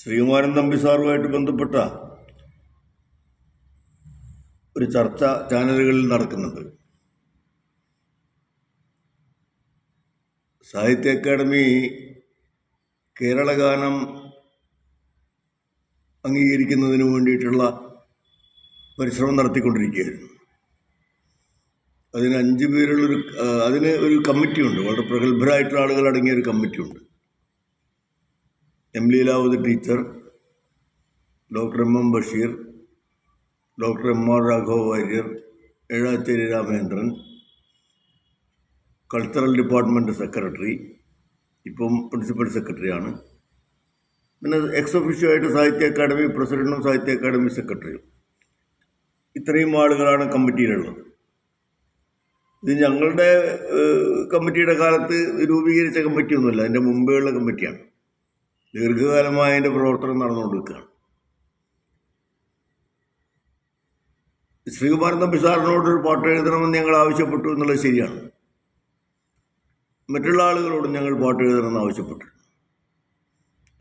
ശ്രീകുമാരൻ തമ്പി സാറുമായിട്ട് ബന്ധപ്പെട്ട ഒരു ചർച്ച ചാനലുകളിൽ നടക്കുന്നുണ്ട്. സാഹിത്യ അക്കാദമി കേരള ഗാനം അംഗീകരിക്കുന്നതിന് വേണ്ടിയിട്ടുള്ള പരിശ്രമം നടത്തിക്കൊണ്ടിരിക്കുകയായിരുന്നു. അതിന് അഞ്ച് പേരുള്ളൊരു അതിന് ഒരു കമ്മിറ്റിയുണ്ട്. വളരെ പ്രഗത്ഭരായിട്ടുള്ള ആളുകൾ അടങ്ങിയ ഒരു കമ്മിറ്റിയുണ്ട്. M Leelavathi teacher doctor M M Basheer doctor M R Raghava Warrier Ezhacheri Ramendran cultural department secretary ഇപ്പം പ്രിൻസിപ്പൽ സെക്രട്ടറിയാണ് പിന്നെ എക്സ് ഒഫീഷ്യോ ആയിട്ട് സാഹിത്യ അക്കാദമി പ്രസിഡന്റും സാഹിത്യ അക്കാദമി സെക്രട്ടറിയും ഇത്രയും ആളുകളാണ് കമ്മിറ്റിയിലുള്ളത്. ഇത് ഞങ്ങളുടെ കമ്മിറ്റിയുടെ കാലത്ത് രൂപീകരിച്ച കമ്മിറ്റിയൊന്നുമില്ല അതിന്റെ മുമ്പേയുള്ള കമ്മിറ്റിയാണ്. ദീർഘകാലമായി അതിന്റെ പ്രവർത്തനം നടന്നുകൊണ്ടിരിക്കുകയാണ്. ശ്രീകുമാരൻ തമ്പി സാറിനോട് ഒരു പാട്ട് എഴുതണമെന്ന് ഞങ്ങൾ ആവശ്യപ്പെട്ടു എന്നുള്ളത് ശരിയാണ്. മറ്റുള്ള ആളുകളോടും ഞങ്ങൾ പാട്ട് എഴുതണമെന്ന് ആവശ്യപ്പെട്ടു.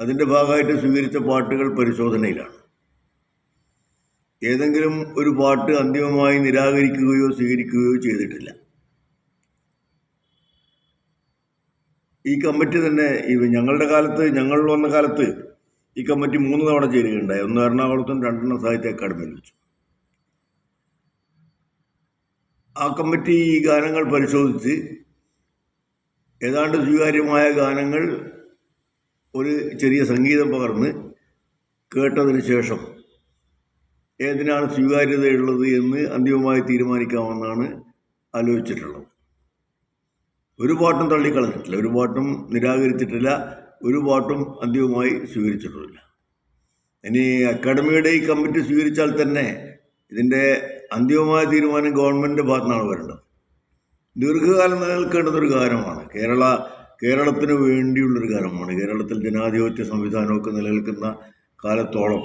അതിന്റെ ഭാഗമായിട്ട് സ്വീകരിച്ച പാട്ടുകൾ പരിശോധനയിലാണ്. ഏതെങ്കിലും ഒരു പാട്ട് അന്തിമമായി നിരാകരിക്കുകയോ സ്വീകരിക്കുകയോ ചെയ്തിട്ടില്ല. ഈ കമ്മിറ്റി തന്നെ ഞങ്ങളുടെ കാലത്ത് ഞങ്ങൾ വന്ന കാലത്ത് ഈ കമ്മിറ്റി മൂന്ന് തവണ ചേരുകയുണ്ടായി. ഒന്ന് എറണാകുളത്തും രണ്ടെണ്ണം സാഹിത്യ അക്കാദമിയിൽ വെച്ചു. ആ കമ്മിറ്റി ഈ ഗാനങ്ങൾ പരിശോധിച്ച് ഏതാണ്ട് സ്വീകാര്യമായ ഗാനങ്ങൾ ഒരു ചെറിയ സംഗീതം പകർന്ന് കേട്ടതിന് ശേഷം ഏതിനാണ് സ്വീകാര്യതയുള്ളത് എന്ന് അന്തിമമായി തീരുമാനിക്കാമെന്നാണ് ആലോചിച്ചിട്ടുള്ളത്. ഒരു പാട്ടും തള്ളിക്കളഞ്ഞിട്ടില്ല. ഒരു വോട്ടും നിരാകരിച്ചിട്ടില്ല. ഒരു വോട്ടും അന്തിമമായി സ്വീകരിച്ചിട്ടില്ല. ഇനി അക്കാഡമിയുടെ ഈ കമ്മിറ്റി സ്വീകരിച്ചാൽ തന്നെ ഇതിന്റെ അന്തിമമായ തീരുമാനം ഗവൺമെന്റിന്റെ ഭാഗത്തുനിന്നാണ് വരേണ്ടത്. ദീർഘകാലം നിലനിൽക്കേണ്ടുന്നൊരു കാര്യമാണ് കേരള കേരളത്തിന് വേണ്ടിയുള്ളൊരു കാര്യമാണ് കേരളത്തിൽ ജനാധിപത്യ സംവിധാനമൊക്കെ നിലനിൽക്കുന്ന കാലത്തോളം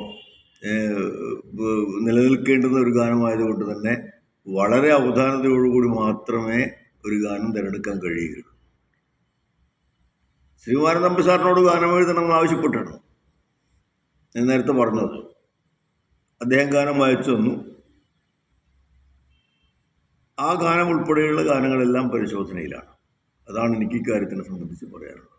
നിലനിൽക്കേണ്ടുന്ന ഒരു ഗാനമായതുകൊണ്ട് തന്നെ വളരെ അവധാനതയോടുകൂടി മാത്രമേ ഒരു ഗാനം തിരഞ്ഞെടുക്കാൻ കഴിയുകയുള്ളൂ. ശ്രീകുമാരൻ തമ്പി സാറിനോട് ഗാനം എഴുതണമെന്ന് ആവശ്യപ്പെട്ടാണ് ഞാൻ നേരത്തെ പറഞ്ഞത്. അദ്ദേഹം ഗാനം വായിച്ചു തന്നു. ആ ഗാനം ഉൾപ്പെടെയുള്ള ഗാനങ്ങളെല്ലാം പരിശോധനയിലാണ്. അതാണ് എനിക്ക് ഇക്കാര്യത്തിനെ സംബന്ധിച്ച് പറയാനുള്ളത്.